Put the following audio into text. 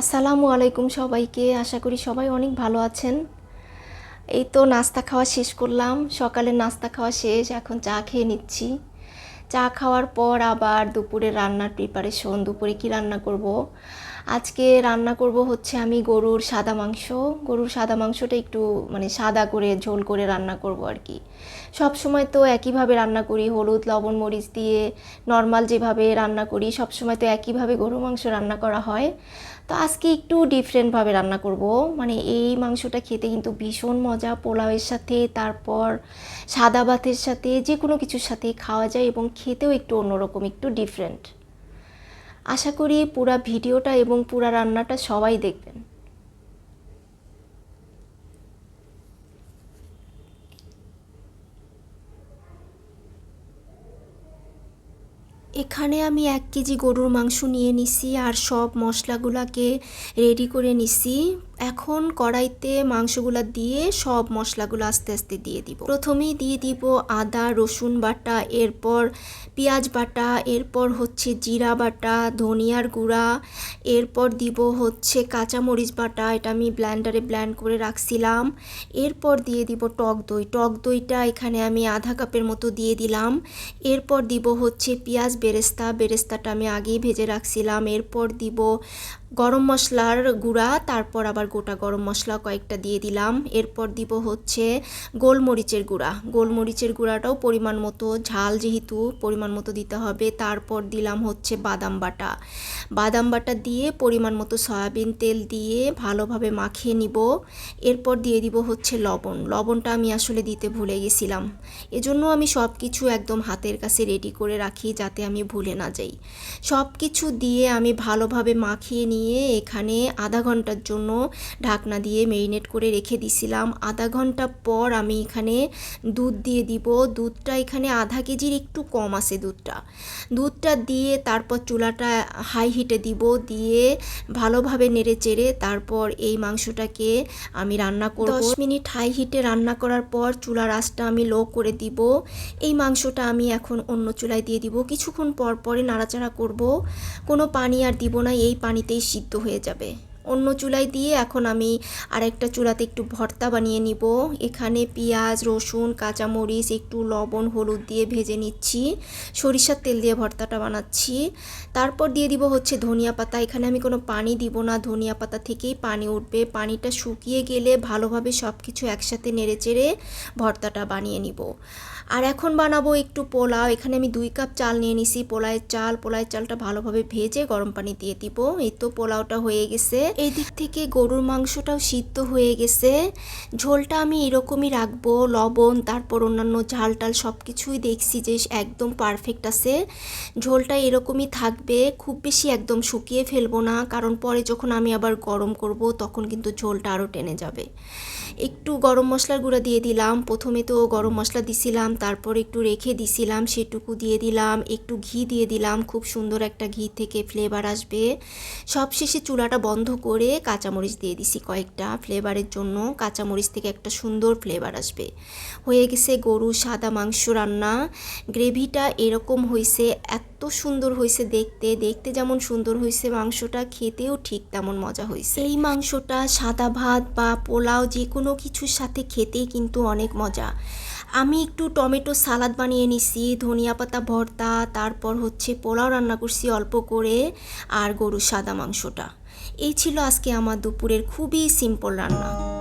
আসসালামু আলাইকুম সবাইকে। আশা করি সবাই অনেক ভালো আছেন। এই তো নাস্তা খাওয়া শেষ করলাম। সকালে নাস্তা খাওয়া শেষ। এখন চা খেয়ে নিচ্ছি। চা খাওয়ার পর আবার দুপুরে রান্নার প্রিপারেশন দুপুরে কি রান্না করব? আজকে রান্না করব হচ্ছে আমি গরুর সাদা মাংস। গরুর সাদা মাংসটা একটু মানে সাদা করে, ঝোল করে রান্না করব আর কি সব সময় তো একইভাবে রান্না করি, হলুদ, লবণ, মরিচ দিয়ে নর্মাল যেভাবে রান্না করি, সব সময় তো একইভাবে গরু মাংস রান্না করা হয়। তো আজকে একটু ডিফারেন্টভাবে রান্না করব। মানে এই মাংসটা খেতে কিন্তু ভীষণ মজা, পোলাওয়ের সাথে, তারপর সাদা ভাতের সাথে যে কোনো কিছুর সাথে খাওয়া যায় এবং খেতেও একটু অন্যরকম, একটু ডিফারেন্ট আশা করি পুরা ভিডিওটা এবং পুরা রান্নাটা সবাই দেখবেন। এখানে আমি এক কেজি গরুর মাংস নিয়ে নিছি আর সব মশলাগুলাকে রেডি করে নিছি। এখন কড়াইতে মাংসগুলা দিয়ে সব মশলাগুলো আস্তে আস্তে দিয়ে দিব। প্রথমেই দিয়ে দিব আদা, রসুন বাটা, এরপর পেঁয়াজ বাটা, এরপর হচ্ছে জিরা বাটা, ধনিয়ার গুঁড়া, এরপর দিব হচ্ছে কাঁচামরিচ বাটা, এটা আমি ব্ল্যান্ডারে ব্ল্যান্ড করে রাখছিলাম। এরপর দিয়ে দিব টক দই। টক দইটা এখানে আমি আধা কাপের মতো দিয়ে দিলাম। এরপর দিব হচ্ছে পেঁয়াজ বেরেস্তা। বেরেস্তাটা আমি আগেই ভেজে রাখছিলাম। এরপর দিব গরম মশলার গুঁড়া, তারপর আবার গোটা গরম মশলা কয়েকটা দিয়ে দিলাম। এরপর দিব হচ্ছে গোলমরিচের গুঁড়া। গোলমরিচের গুঁড়াটাও পরিমাণ মতো, ঝাল যেহেতু পরিমাণ মতো দিতে হবে, তারপর দিলাম হচ্ছে বাদাম বাটা। বাদাম বাটা দিয়ে পরিমাণ মতো সয়াবিন তেল দিয়ে ভালোভাবে মাখিয়ে নিব। এরপর দিয়ে দিব হচ্ছে লবণ। লবণটা আমি আসলে দিতে ভুলে গেছিলাম। এজন্য আমি সব কিছু একদম হাতের কাছে রেডি করে রাখি যাতে আমি ভুলে না যাই। সব কিছু দিয়ে আমি ভালোভাবে মাখিয়ে নিয়ে এখানে আধা ঘণ্টার জন্য ঢাকনা দিয়ে মেরিনেট করে রেখে দিছিলাম। আধা ঘণ্টা পর আমি এখানে দুধ দিয়ে দিব। দুধটা এখানে আধা কেজির একটু কম আছে দুধটা। দুধটা দিয়ে তারপর চুলাটা হাই হিটে দিব। দিয়ে ভালোভাবে নেড়ে চেড়ে তারপর এই মাংসটাকে আমি রান্না করব। দশ মিনিট হাই হিটে রান্না করার পর চুলার আঁচটা আমি লো করে দিব। এই মাংসটা আমি এখন অন্য চুলায় দিয়ে দিব। কিছুক্ষণ পর পরে নাড়াচাড়া করব। কোনো পানি আর দিব না, এই পানিতেই সিদ্ধ হয়ে যাবে। অন্য চুলায় দিয়ে এখন আমি আরেকটা চুলাতে একটু ভর্তা বানিয়ে নিব। এখানে পেঁয়াজ, রসুন, কাঁচামরিচ, একটু লবণ, হলুদ দিয়ে ভেজে নিচ্ছি। সরিষার তেল দিয়ে ভর্তাটা বানাচ্ছি। তারপর দিয়ে দিব হচ্ছে ধনিয়া পাতা। এখানে আমি কোনো পানি দিব না। ধনিয়া পাতা থেকেই পানি উঠবে। পানিটা শুকিয়ে গেলে ভালোভাবে সব কিছু একসাথে নেড়ে চেড়ে ভর্তাটা বানিয়ে নিব। আর এখন বানাবো একটু পোলাও। এখানে আমি দুই কাপ চাল নিয়ে নিছি। পোলায়ের চাল পোলায়ের চালটা ভালোভাবে ভেজে গরম পানি দিয়ে দিব। এই তো পোলাওটা হয়ে গেছে। এই দিক থেকে গরুর মাংসটাও সিদ্ধ হয়ে গেছে। ঝোলটা আমি এরকমই রাখব। লবণ, তারপর অন্যান্য ঝাল টাল সব কিছুই দেখছি যে একদম পারফেক্ট আছে। ঝোলটা এরকমই থাকবে। খুব বেশি একদম শুকিয়ে ফেলব না। কারণ পরে যখন আমি আবার গরম করব, তখন কিন্তু ঝোলটা আরও টেনে যাবে। একটু গরম মশলার গুঁড়া দিয়ে দিলাম। প্রথমে তো গরম মশলা দিছিলাম তারপর একটু রেখে দিছিলাম, সেটুকু দিয়ে দিলাম, একটু ঘি দিয়ে দিলাম, খুব সুন্দর একটা ঘি থেকে ফ্লেভার আসবে। সবশেষে চুলাটা বন্ধ করে কাঁচামরিচ দিয়ে দিছি কয়েকটা ফ্লেভারের জন্য, কাঁচামরিচ থেকে একটা সুন্দর ফ্লেভার আসবে। হয়ে গেছে গরু সাদা মাংস রান্না, গ্রেভিটা এরকম হয়েছে এত সুন্দর হয়েছে দেখতে দেখতে যেমন সুন্দর হয়েছে মাংসটা, খেতেও ঠিক তেমন মজা হয়েছে এই মাংসটা সাদা ভাত বা পোলাও যে কোনো কিছুর সাথে খেতেই কিন্তু অনেক মজা। আমি একটু টমেটো সালাদ বানিয়ে নিছি, ধনিয়া পাতা, ভর্তা, তারপর হচ্ছে পোলাও রান্না করছি অল্প করে, আর গরুর সাদা মাংসটা। এই ছিল আজকে আমার দুপুরের খুবই সিম্পল রান্না।